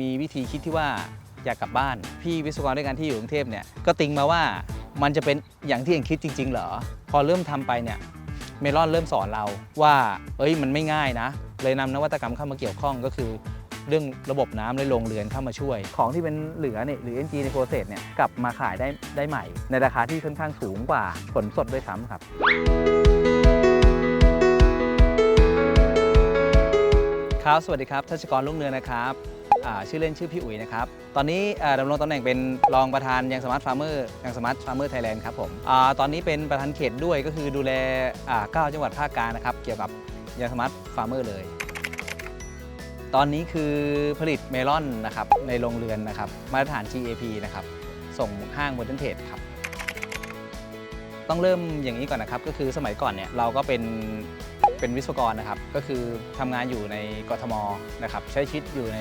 มีวิธีคิดที่ว่าอยากกลับบ้าน พี่วิศวกรด้วยกันที่อยู่กรุงเทพเนี่ยก็ติงมาว่ามันจะเป็นอย่างที่เองคิดจริง ๆ เหรอ พอเริ่มทำไปเนี่ยเมลอนเริ่มสอนเราว่า เอ้ยมันไม่ง่ายนะ เลยนำนวัตกรรมเข้ามาเกี่ยวข้องก็คือ เรื่องระบบน้ำและโรงเรือนเข้ามาช่วย ของที่เป็นเหลือเนี่ยหรือ NG ในโปรเซสเนี่ยกลับมาขายได้ได้ใหม่ ในราคาที่ค่อนข้างสูงกว่าผลสดด้วยซ้ำครับครับสวัสดีครับทัชกรลุ่งเรือนะครับ ชื่อเล่นชื่อพี่อุ๋ยนะครับ ตอนนี้ดำรงตำแหน่งเป็นรองประธานยังสมาร์ทฟาร์มเมอร์ยังสมาร์ทฟาร์มเมอร์ไทยแลนด์ครับผมอตอนนี้เป็นประธานเขตด้วยก็คือดูแลอ่าเก้าจังหวัดภาคกลางนะครับ เกี่ยวกับยังสมาร์ทฟาร์มเมอร์เลย ตอนนี้คือผลิตเมลอนนะครับในโรงเรือนนะครับมาตรฐาน GAP นะครับส่งห้างบนเทนเทดครับต้องเริ่มอย่างนี้ก่อนนะครับก็คือสมัยก่อนเนี่ยเราก็เป็นเป็นวิศวกรนะครับ ก็คือทำงานอยู่ในกทมนะครับใช้ชีวิตอยู่ใน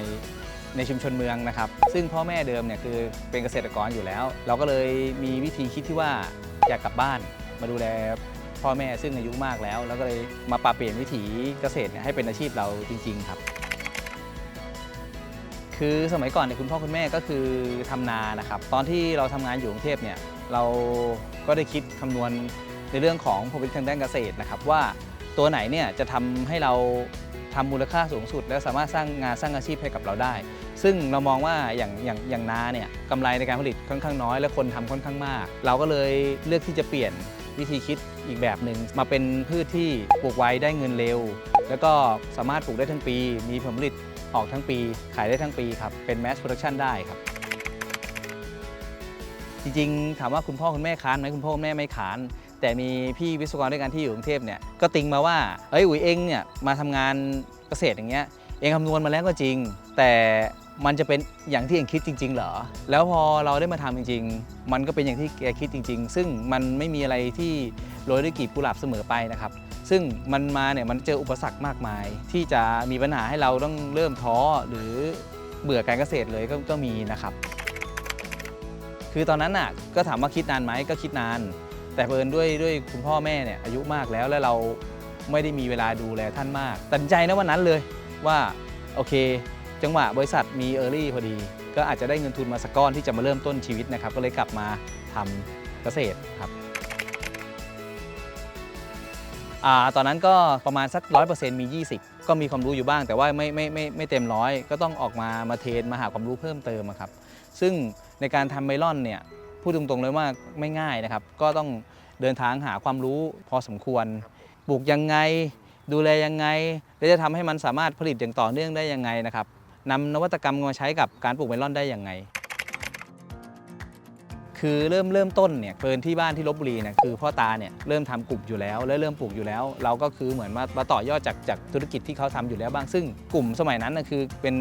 ในชุมชนเมืองนะครับ ซึ่งพ่อแม่เดิมเนี่ยคือเป็นเกษตรกรอยู่แล้ว เราก็เลยมีวิธีคิดที่ว่าอยากกลับบ้านมาดูแลพ่อแม่ซึ่งอายุมากแล้ว แล้วก็เลยมาปรับเปลี่ยนวิถีเกษตรเนี่ยให้เป็นอาชีพเราจริง ๆ ครับ คือสมัยก่อนเนี่ยคุณพ่อคุณแม่ก็คือทำนานะครับ ตอนที่เราทำงานอยู่กรุงเทพเนี่ยเราก็ได้คิดคำนวณในเรื่องของผลผลิตทางด้านเกษตรนะครับว่าตัวไหนเนี่ยจะทำให้เรา ทำมูลค่าสูงสุด และสามารถสร้างงานสร้างอาชีพให้กับเราได้ ซึ่งเรามองว่าอย่างอย่างอย่างนาเนี่ยกำไรในการผลิตค่อนข้างน้อย และคนทำค่อนข้างมาก เราก็เลยเลือกที่จะเปลี่ยนวิธีคิดอีกแบบหนึ่งมาเป็นพืชที่ปลูกไว้ได้เงินเร็ว แล้วก็สามารถปลูกได้ทั้งปี มีผลผลิตออกทั้งปี ขายได้ทั้งปีครับ เป็น mass production ได้ครับ จริงๆ ถามว่าคุณพ่อคุณแม่ค้านไหมคุณพ่อคุณแม่ไม่ค้าน แต่มีพี่วิศวกรด้วยกันที่อยู่กรุงเทพเนี่ยก็ติงมาว่าเอ้ยอุ๋ยเองเนี่ยมาทำงานเกษตรอย่างเงี้ยเองคำนวณมาแล้วก็จริง แต่มันจะเป็นอย่างที่เองคิดจริง ๆ เหรอ แล้วพอเราได้มาทำจริง ๆ มันก็เป็นอย่างที่แกคิดจริง ๆ ซึ่งมันไม่มีอะไรที่โรยด้วยกีบกุหลาบเสมอไปนะครับ ซึ่งมันมาเนี่ยมันเจออุปสรรคมากมาย ที่จะมีปัญหาให้เราต้องเริ่มท้อหรือเบื่อการเกษตรเลยก็ก็มีนะครับ คือตอนนั้นน่ะก็ถามว่าคิดนานไหมก็คิดนาน แต่เพิ่นด้วยด้วยคุณพ่อแม่เนี่ยอายุมากแล้วแล้วเราไม่ได้มีเวลาดูแลท่านมาก ตัดใจนะวันนั้นเลยว่าโอเค จังหวะบริษัทมีเออร์ลี่พอดี ก็อาจจะได้เงินทุนมาสักก้อนที่จะมาเริ่มต้นชีวิตนะครับ ก็เลยกลับมาทำเกษตรครับอตอนนั้นก็ประมาณสัก 100%มี 20 ก็มีความรู้อยู่บ้าง แต่ว่าไม่ไม่ไม่ไม่เต็มร้อยก็ต้องออกมามาเทรนมาหาความรู้เพิ่มเติมครับ ซึ่งในการทำเมลอนเนี่ย พูดตรงๆเลยว่าไม่ง่ายนะครับ ก็ต้องเดินทางหาความรู้พอสมควร ปลูกยังไง ดูแลยังไง และจะทำให้มันสามารถผลิตอย่างต่อเนื่องได้ยังไงนะครับนำนวัตกรรมมาใช้กับการปลูกเมลอนได้ยังไง คือเริ่มเริ่มต้นเนี่ยเปินที่บ้านที่ลบบุรีเนี่ยคือพ่อตาเนี่ยเริ่มทำกลุ่มอยู่แล้วและเริ่มปลูกอยู่แล้ว เราก็คือเหมือนมามาต่อยอดจากจากธุรกิจที่เขาทำอยู่แล้วบ้างซึ่งกลุ่มสมัยนั้นนะคือเป็น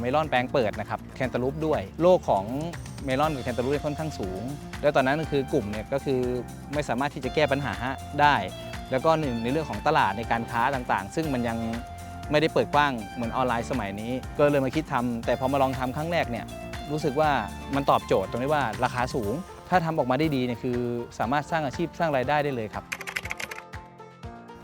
เมลอนแปลงเปิดนะครับแคนตาลูปด้วยโลกของเมลอนกับแคนตาลูปค่อนข้างสูง แล้วตอนนั้นก็คือกลุ่มเนี่ยก็คือไม่สามารถที่จะแก้ปัญหาได้ แล้วก็หนึ่งในเรื่องของตลาดในการค้าต่างๆ ซึ่งมันยังไม่ได้เปิดกว้างเหมือนออนไลน์สมัยนี้ ก็เลยมาคิดทำแต่พอมาลองทำครั้งแรกเนี่ย รู้สึกว่ามันตอบโจทย์ตรงที่ว่าราคาสูง ถ้าทำออกมาได้ดีเนี่ยคือสามารถสร้างอาชีพสร้างรายได้ได้เลยครับ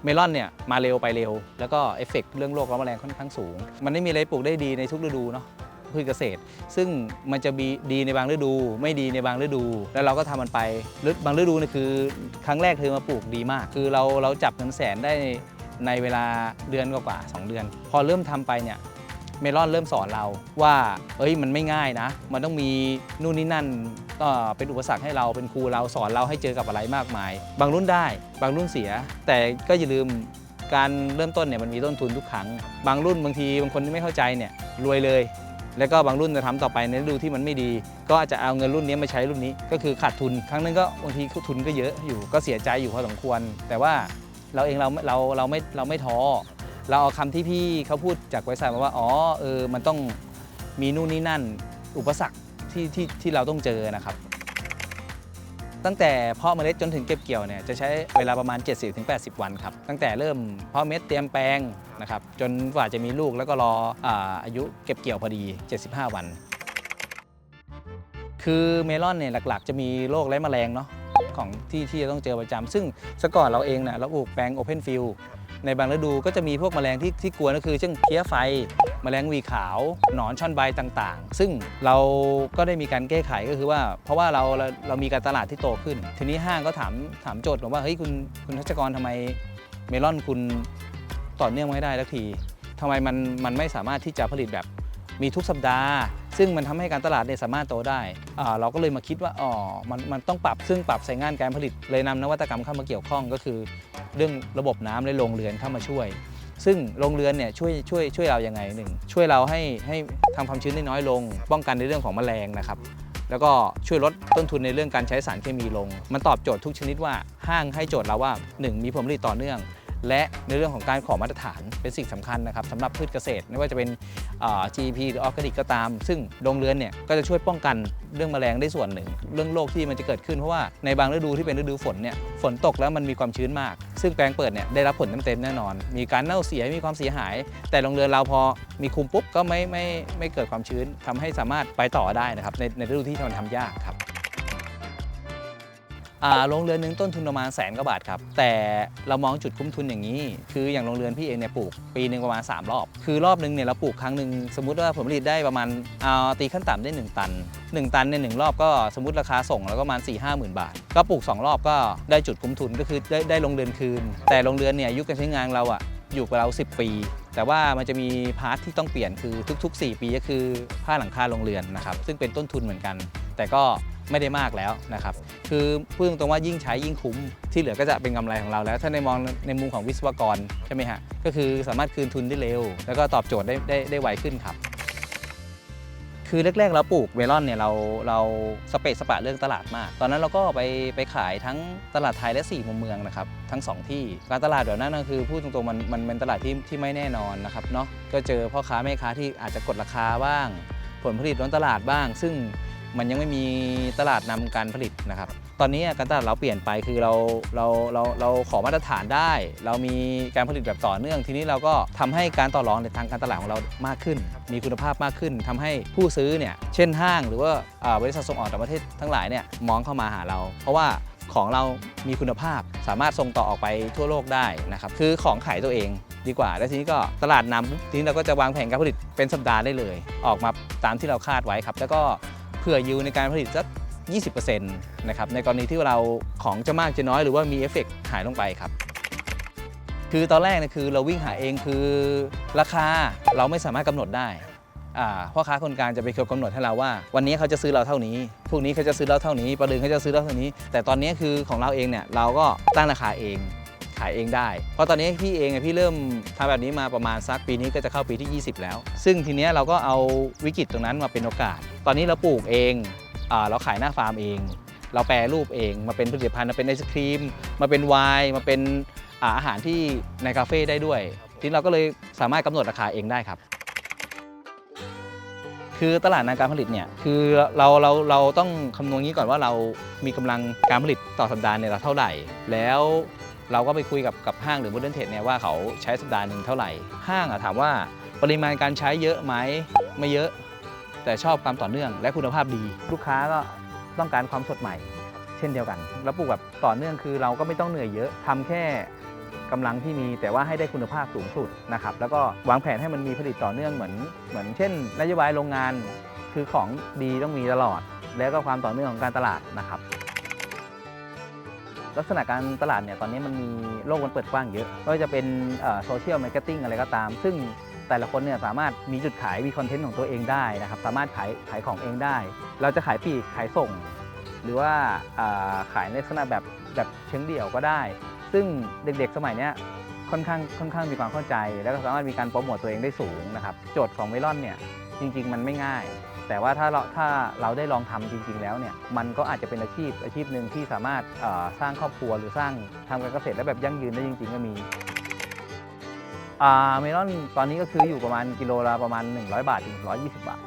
เมลอนเนี่ยมาเร็วไปเร็ว แล้วก็เอฟเฟกต์เรื่องโรคร้อนแมลงค่อนข้างสูง มันไม่มีอะไรปลูกได้ดีในทุกฤดูเนาะพืชเกษตร ซึ่งมันจะมีดีในบางฤดู ไม่ดีในบางฤดู แล้วเราก็ทำมันไปบางฤดูเนี่ยคือครั้งแรกเธอมาปลูกดีมาก คือเราเราจับเงินแสนได้ในเวลาเดือนกว่าๆสองเดือน พอเริ่มทำไปเนี่ย เมลอนเริ่มสอนเราว่า เอ้ยมันไม่ง่ายนะ มันต้องมีนู่นนี่นั่นก็เป็นอุปสรรคให้เราเป็นครูเราสอนเราให้เจอกับอะไรมากมาย บางรุ่นได้ บางรุ่นเสีย แต่ก็อย่าลืมการเริ่มต้นเนี่ยมันมีต้นทุนทุกครั้ง บางรุ่นบางทีบางคนที่ไม่เข้าใจเนี่ยรวยเลย แล้วก็บางรุ่นจะทำต่อไปในฤดูที่มันไม่ดี ก็อาจจะเอาเงินรุ่นนี้มาใช้รุ่นนี้ ก็คือขาดทุน ครั้งนึงก็บางทีทุนก็เยอะอยู่ก็เสียใจอยู่พอสมควร แต่ว่าเราเองเราเราเราไม่เราไม่ท้อ เราเอาคำที่พี่เขาพูดจากบริษัทมาว่า อ๋อ เออ มันต้องมีนู่นนี่นั่น อุปสรรคที่ที่ที่เราต้องเจอนะครับ ตั้งแต่เพาะเมล็ดจนถึงเก็บเกี่ยวเนี่ยจะใช้เวลาประมาณ 70-80 วันครับ ตั้งแต่เริ่มเพาะเม็ดเตรียมแปลงนะครับ จนกว่าจะมีลูกแล้วก็รออาอายุเก็บเกี่ยวพอดี 75 วัน คือเมลอนเนี่ยหลักๆ จะมีโรคและแมลงเนาะของที่ที่จะต้องเจอประจำซึ่งสก่อนเราเองเนี่ยเราปลูกแปลงโอเพนฟิล ในบางฤดูก็จะมีพวกแมลงที่ที่กวนก็คือ เช่นเพี้ยไฟ แมลงวีขาว หนอนช่อนใบต่างๆ ซึ่งเราก็ได้มีการแก้ไขก็คือว่า เพราะว่าเราเราเรามีการตลาดที่โตขึ้น ทีนี้ห้างก็ถามถามโจทย์ผมว่าเฮ้ยคุณคุณทัชกรทำไมเมลอนคุณต่อเนื่องไม่ได้สักทีทำไมมันมันไม่สามารถที่จะผลิตแบบมีทุกสัปดาห์ ซึ่งมันทำให้การตลาดเนี่ยสามารถโตได้ เราก็เลยมาคิดว่าอ๋อมันมันต้องปรับซึ่งปรับใสายงานการผลิตเลยนำนวัตกรรมเข้ามาเกี่ยวข้องก็คือ เรื่องระบบน้ำและโรงเรือนเข้ามาช่วย ซึ่งโรงเรือนเนี่ยช่วยช่วยช่วยเราอย่างไงหนึ่งช่วยเราให้ให้ทำความชื้นได้น้อยลง ป้องกันในเรื่องของแมลงนะครับแล้วก็ช่วยลดต้นทุนในเรื่องการใช้สารเคมีลง มันตอบโจทย์ทุกชนิดว่าห้างให้โจทย์เราว่า 1 มีผลผลิตต่อเนื่อง และในเรื่องของการขอมาตรฐานเป็นสิ่งสำคัญนะครับสำหรับพืชเกษตร ไม่ว่าจะเป็น GP หรือออร์แกนิกก็ตาม ซึ่งโรงเรือนเนี่ยก็จะช่วยป้องกันเรื่องแมลงได้ส่วนหนึ่ง เรื่องโรคที่มันจะเกิดขึ้นเพราะว่าในบางฤดูที่เป็นฤดูฝนเนี่ยฝนตกแล้วมันมีความชื้นมาก ซึ่งแปลงเปิดเนี่ยได้รับผลเต็มๆแน่นอน มีการเน่าเสียมีความเสียหาย แต่โรงเรือนเราพอมีคุมปุ๊บก็ไม่ไม่ไม่เกิดความชื้นทำให้สามารถไปต่อได้นะครับในในฤดูที่มันทำยากครับ โรงเรือนหนึ่งต้นทุนประมาณแสนกว่าบาทครับ แต่เรามองจุดคุ้มทุนอย่างนี้ คืออย่างโรงเรือนพี่เองเนี่ยปลูกปีหนึ่งประมาณ 3 รอบ คือรอบหนึ่งเนี่ยเราปลูกครั้งหนึ่งสมมติว่าผลผลิตได้ประมาณเอาตีขั้นต่ำได้ 1 ตัน 1 ตันเนี่ยหนึ่งรอบก็สมมติราคาส่งแล้วก็ประมาณ4ี่ห้าหมื่นบาท ก็ปลูก 2 รอบก็ได้จุดคุ้มทุนก็คือได้ได้โรงเรือนคืน แต่โรงเรือนเนี่ยอายุการใช้งานเราอะอยู่กับเรา 10 ปี แต่ว่ามันจะมีพาร์ทที่ต้องเปลี่ยนคือทุก ๆ 4 ปีก็คือผ้าหลังคาโรงเรือนนะครับซึ่งเป็นต้นทุนเหมือนกัน แต่ก็ ไม่ได้มากแล้วนะครับ คือพูดตรงๆว่ายิ่งใช้ยิ่งคุ้ม ที่เหลือก็จะเป็นกำไรของเราแล้ว ถ้าในมองในมุมของวิศวกรใช่ไหมฮะ ก็คือสามารถคืนทุนได้เร็ว แล้วก็ตอบโจทย์ได้ได้ได้ไวขึ้นครับ คือแรกๆเราปลูกเมลอนเนี่ยเราเราสเปซสปะเรื่องตลาดมาก ตอนนั้นเราก็ไปไปขายทั้งตลาดไทยและ4มุมเมืองนะครับทั้งสองที่ การตลาดแบบนั้นก็คือพูดตรงๆมันมันเป็นตลาดที่ที่ไม่แน่นอนนะครับเนาะ ก็เจอพ่อค้าแม่ค้าที่อาจจะกดราคาบ้าง ผลผลิตล้นตลาดบ้าง ซึ่ง มันยังไม่มีตลาดนำการผลิตนะครับ ตอนนี้การตลาดเราเปลี่ยนไปคือเราเราเราเราขอมาตรฐานได้ เรามีการผลิตแบบต่อเนื่อง ทีนี้เราก็ทำให้การต่อรองในทางการตลาดของเรามากขึ้น มีคุณภาพมากขึ้นทำให้ผู้ซื้อเนี่ยเช่นห้างหรือว่าบริษัทส่งออกต่างประเทศทั้งหลายเนี่ยมองเข้ามาหาเรา เพราะว่าของเรามีคุณภาพสามารถส่งต่อออกไปทั่วโลกได้นะครับคือของขายตัวเองดีกว่า แล้วทีนี้ก็ตลาดนำทีนี้เราก็จะวางแผนการผลิตเป็นสัปดาห์ได้เลย ออกมาตามที่เราคาดไว้ครับ แล้วก็ ผื่อยิวในการผลิตสัก 20%นะครับในกรณีที่เราของจะมากจะน้อยหรือว่ามีเอฟเฟกต์หายลงไปครับ คือตอนแรกเนี่ยคือเราวิ่งหาเองคือราคาเราไม่สามารถกำหนดได้อ่าพ่อค้าคนกลางจะไปกำหนดให้เราว่า วันนี้เขาจะซื้อเราเท่านี้พรุ่งนี้เขาจะซื้อเราเท่านี้ประเดือนเขาจะซื้อเราเท่านี้ แต่ตอนนี้คือของเราเองเนี่ยเราก็ตั้งราคาเอง ขายเองได้ เพราะตอนนี้พี่เองพี่เริ่มทำแบบนี้มาประมาณสักปีนี้ก็จะเข้าปีที่ 20 แล้ว ซึ่งทีเนี้ยเราก็เอาวิกฤตตรงนั้นมาเป็นโอกาส ตอนนี้เราปลูกเองอาเราขายหน้าฟาร์มเอง เราแปรรูปเองมาเป็นผลิตภัณฑ์มาเป็นไอศครีม มาเป็นไวน์มาเป็นอาอาหารที่ในคาเฟ่ได้ด้วยทีนี้เราก็เลยสามารถกำหนดราคาเองได้ครับ คือตลาดในการผลิตเนี่ยคือเราเราเราต้องคำนวณงี้ก่อนว่าเรามีกำลังการผลิตต่อสัปดาห์เนี่ยเราเท่าไหร่ แล้ว เราก็ไปคุยกับกับห้างหรือ Modern Trade เนี่ยว่าเขาใช้สัปดาห์หนึ่งเท่าไหร่ ห้างอะถามว่าปริมาณการใช้เยอะไหมไม่เยอะ แต่ชอบความต่อเนื่องและคุณภาพดี ลูกค้าก็ต้องการความสดใหม่ เช่นเดียวกัน แล้วปลูกแบบต่อเนื่องคือเราก็ไม่ต้องเหนื่อยเยอะทำแค่กำลังที่มีแต่ว่าให้ได้คุณภาพสูงสุดนะครับแล้วก็วางแผนให้มันมีผลิตต่อเนื่องเหมือนเหมือนเช่นนโยบายโรงงานคือของดีต้องมีตลอด แล้วก็ความต่อเนื่องของการตลาดนะครับ ลักษณะการตลาดเนี่ยตอนนี้มันมีโลกมันเปิดกว้างเยอะไม่ว่าจะเป็นโซเชียลมาร์เก็ตติ้งอะไรก็ตาม ซึ่งแต่ละคนเนี่ยสามารถมีจุดขายมีคอนเทนต์ของตัวเองได้นะครับสามารถขายขายของเองได้ เราจะขายปีกขายส่ง หรือว่าขายในลักษณะแบบแบบเชิงเดี่ยวก็ได้ ซึ่งเด็กๆสมัยนี้ค่อนข้างค่อนข้างมีความเข้าใจ แล้วก็สามารถมีการโปรโมตตัวเองได้สูงนะครับโจทย์ของเมลอนเนี่ยจริง ๆ มันไม่ง่าย แต่ว่าถ้าเราถ้าเราได้ลองทำจริง ๆ แล้วเนี่ยมันก็อาจจะเป็นอาชีพอาชีพหนึ่งที่สามารถสร้างครอบครัวหรือสร้างทำการเกษตรได้แบบยั่งยืนได้จริง ๆ ก็มีอาเมลอนตอนนี้ก็คืออยู่ประมาณกิโลละประมาณ 100 บาทถึง120 บาท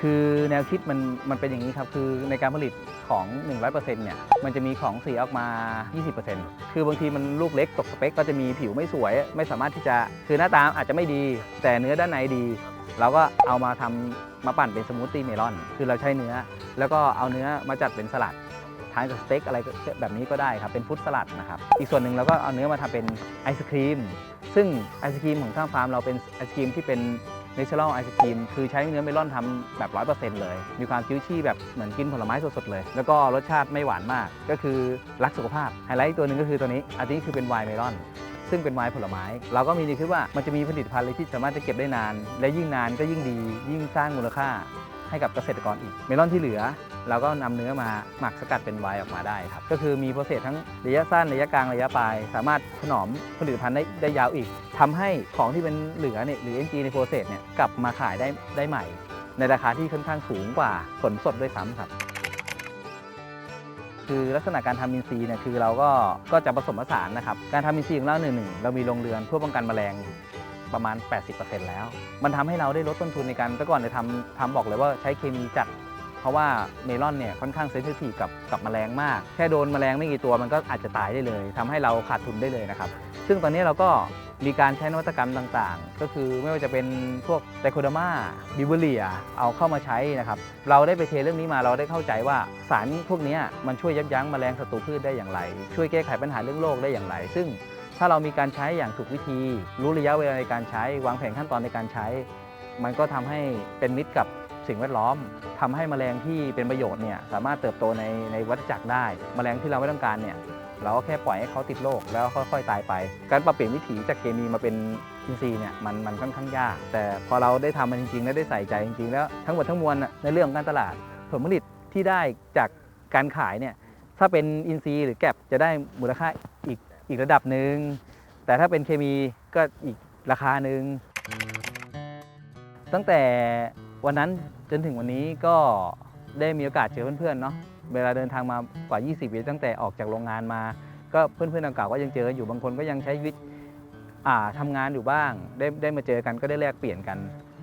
คือแนวคิดมันมันเป็นอย่างนี้ครับ คือในการผลิตของ 100%เนี่ย มันจะมีของเสียออกมา 20%คือบางทีมันลูกเล็กตกสเปค ก็จะมีผิวไม่สวย ไม่สามารถที่จะ คือหน้าตาอาจจะไม่ดี แต่เนื้อด้านในดี เราก็เอามาทำมาปั่นเป็นสมูทตี้เมลอน คือเราใช้เนื้อ แล้วก็เอาเนื้อมาจัดเป็นสลัดทานกับสเต็กอะไรแบบนี้ก็ได้ครับ เป็นฟุตสลัดนะครับ อีกส่วนหนึ่งเราก็เอาเนื้อมาทำเป็นไอศครีม ซึ่งไอศครีมของทางฟาร์มเราเป็นไอศครีมที่เป็นเนเชอรัลไอศครีมคือใช้เนื้อเมลอนทำแบบ100%เลย มีความคิ้วชี่แบบเหมือนกินผลไม้สดๆเลย แล้วก็รสชาติไม่หวานมาก ก็คือรักสุขภาพ ไฮไลท์ตัวหนึ่งก็คือตัวนี้ อันนี้คือเป็นไวน์เมลอน ซึ่งเป็นไวน์ผลไม้ เราก็มีดีคือว่ามันจะมีผลิตภัณฑ์เลยที่สามารถจะเก็บได้นาน และยิ่งนานก็ยิ่งดี ยิ่งสร้างมูลค่าให้กับเกษตรกรอีก เมลอนที่เหลือ เราก็นำเนื้อมาหมักสกัดเป็นไวน์ออกมาได้ครับ ก็คือมีโปรเซสทั้งระยะสั้นระยะกลางระยะปลาย สามารถถนอมผลิตภัณฑ์ได้ได้ยาวอีกทำให้ของที่เป็นเหลือเนี่ยหรือ NG ในโปรเซสเนี่ยกลับมาขายได้ได้ใหม่ ในราคาที่ค่อนข้างสูงกว่าผลสดด้วยซ้ำครับ คือลักษณะการทำอินทรีย์เนี่ยคือเราก็ก็จะผสมผสานนะครับ การทำอินทรีย์ของเราหนึ่งหนึ่งเรามีโรงเรือนเพื่อป้องกันแมลงประมาณ 80%แล้ว มันทำให้เราได้ลดต้นทุนในการแต่ก่อนเนี่ยทำทำบอกเลยว่าใช้เคมีจัด เพราะว่าเมลอนเนี่ยค่อนข้างเซนซิทีฟกับกับแมลงมาก แค่โดนแมลงไม่กี่ตัวมันก็อาจจะตายได้เลยทำให้เราขาดทุนได้เลยนะครับ ซึ่งตอนนี้เราก็ มีการใช้นวัตกรรมต่างๆ ก็คือไม่ว่าจะเป็นพวกไดโคดามาบิวเบเลียเอาเข้ามาใช้นะครับ เราได้ไปเทเรื่องนี้มาเราได้เข้าใจว่าสารพวกนี้มันช่วยยับยั้งแมลงศัตรูพืชได้อย่างไร ช่วยแก้ไขปัญหาเรื่องโรคได้อย่างไร ซึ่งถ้าเรามีการใช้อย่างถูกวิธี รู้ระยะเวลาในการใช้ วางแผนขั้นตอนในการใช้ มันก็ทำให้เป็นมิตรกับสิ่งแวดล้อมทำให้แมลงที่เป็นประโยชน์เนี่ยสามารถเติบโตในในวัฏจักรได้ แมลงที่เราไม่ต้องการเนี่ย เราก็แค่ปล่อยให้เขาติดโรคแล้วค่อยๆตายไป การปรับเปลี่ยนวิถีจากเคมีมาเป็นอินทรีย์เนี่ยมันมันค่อนข้างยาก แต่พอเราได้ทำมันจริงๆ และได้ใส่ใจจริงๆ แล้วทั้งหมดทั้งมวลในเรื่องของการตลาด ผลผลิตที่ได้จากการขายเนี่ยถ้าเป็นอินทรีย์หรือแก็บจะได้มูลค่าอีกอีกระดับหนึ่งแต่ถ้าเป็นเคมีก็อีกราคาหนึ่งตั้งแต่วันนั้นจนถึงวันนี้ก็ได้มีโอกาสเจอเพื่อนๆเนาะ เวลาเดินทางมากว่า 20ปีตั้งแต่ออกจากโรงงานมา ก็เพื่อนๆเก่าๆก็ยังเจออยู่บางคนก็ยังใช้ชีวิตอ่าทำงานอยู่บ้าง ได้ได้มาเจอกันก็ได้แลกเปลี่ยนกัน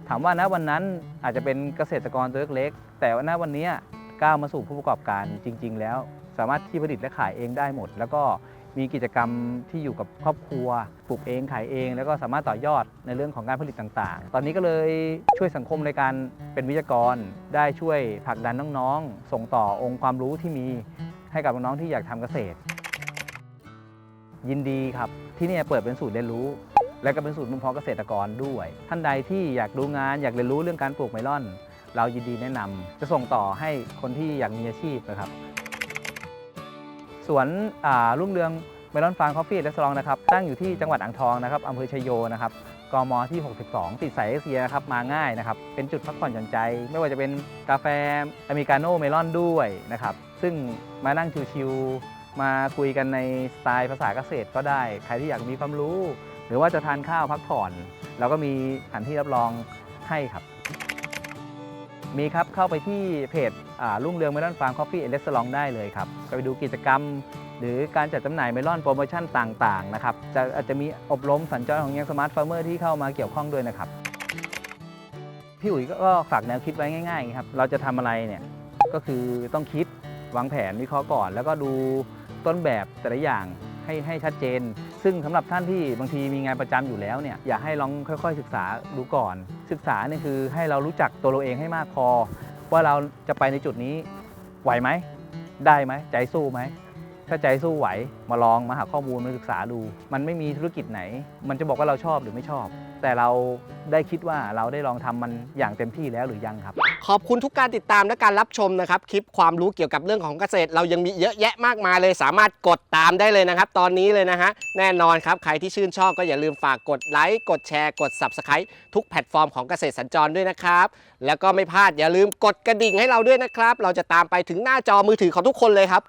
ถามว่าณวันนั้นอาจจะเป็นเกษตรกรตัวเล็กๆแต่ว่าณวันนี้ก้าวมาสู่ผู้ประกอบการจริง ๆ แล้ว สามารถที่ผลิตและขายเองได้หมด แล้วก็ มีกิจกรรมที่อยู่กับครอบครัวปลูกเองขายเอง แล้วก็สามารถต่อยอดในเรื่องของการผลิตต่างๆ ตอนนี้ก็เลยช่วยสังคมในการเป็นวิทยากร ได้ช่วยผลักดันน้องๆ ส่งต่อองค์ความรู้ที่มีให้กับน้องๆที่อยากทำเกษตร ยินดีครับที่นี่เปิดเป็นศูนย์เรียนรู้ และก็เป็นศูนย์บ่มเพาะเกษตรกรด้วย ท่านใดที่อยากดูงานอยากเรียนรู้เรื่องการปลูกเมลอน เรายินดีแนะนำจะส่งต่อให้คนที่อยากมีอาชีพนะครับ วนรุ่งเรืองเมลอนฟาร์มคอฟฟี่และสลองนะครับตั้งอยู่ที่จังหวัดอ่างทองนะครับอำเภอชยโยนะครับกมที่ 62 ติดสายเอเชียนะครับมาง่ายนะครับเป็นจุดพักผ่อนหย่อนใจ ไม่ว่าจะเป็นกาแฟอเมริกาโน่เมลอนด้วยนะครับซึ่งมานั่งชิวๆมาคุยกันในสไตล์ภาษาเกษตรก็ได้ ใครที่อยากมีความรู้ หรือว่าจะทานข้าวพักผ่อน เราก็มีสถานที่รับรองให้ครับ มีครับเข้าไปที่เพจอ่ารุ่งเรืองเมลอนฟาร์มคอฟฟี่เอเลสลองได้เลยครับไปดูกิจกรรม หรือการจัดจำหน่ายเมลอนโปรโมชั่นต่างๆนะครับจะอาจจะมีอบรมสัญจรของยังสมาร์ทฟาร์มเมอร์ที่เข้ามาเกี่ยวข้องด้วยนะครับ พี่อุ๋ยก็ฝากแนวคิดไว้ง่ายๆนะครับเราจะทำอะไรเนี่ยก็คือต้องคิดวางแผนวิเคราะห์ก่อน แล้วก็ดูต้นแบบแต่ละอย่างให้ให้ชัดเจน ซึ่งสำหรับท่านที่บางทีมีงานประจำอยู่แล้วเนี่ยอยากให้ลองค่อย ๆ ศึกษาดูก่อน ศึกษาเนี่ยคือให้เรารู้จักตัวเราเองให้มากพอ ว่าเราจะไปในจุดนี้ไหวไหม ได้ไหม ใจสู้ไหม ถ้าใจสู้ไหวมาลองมาหาข้อมูลมาศึกษาดู มันไม่มีธุรกิจไหน มันจะบอกว่าเราชอบหรือไม่ชอบ แต่เราได้คิดว่าเราได้ลองทำมันอย่างเต็มที่แล้วหรือยังครับ ขอบคุณทุกการติดตามและการรับชมนะครับ คลิปความรู้เกี่ยวกับเรื่องของเกษตร เรายังมีเยอะแยะมากมายเลย สามารถกดตามได้เลยนะครับ ตอนนี้เลยนะฮะ แน่นอนครับ ใครที่ชื่นชอบก็อย่าลืมฝากกดไลค์ กดแชร์ กด Subscribe ทุกแพลตฟอร์มของเกษตรสัญจรด้วยนะครับ แล้วก็ไม่พลาดอย่าลืมกดกระดิ่งให้เราด้วยนะครับ เราจะตามไปถึงหน้าจอมือถือของทุกคนเลยครับ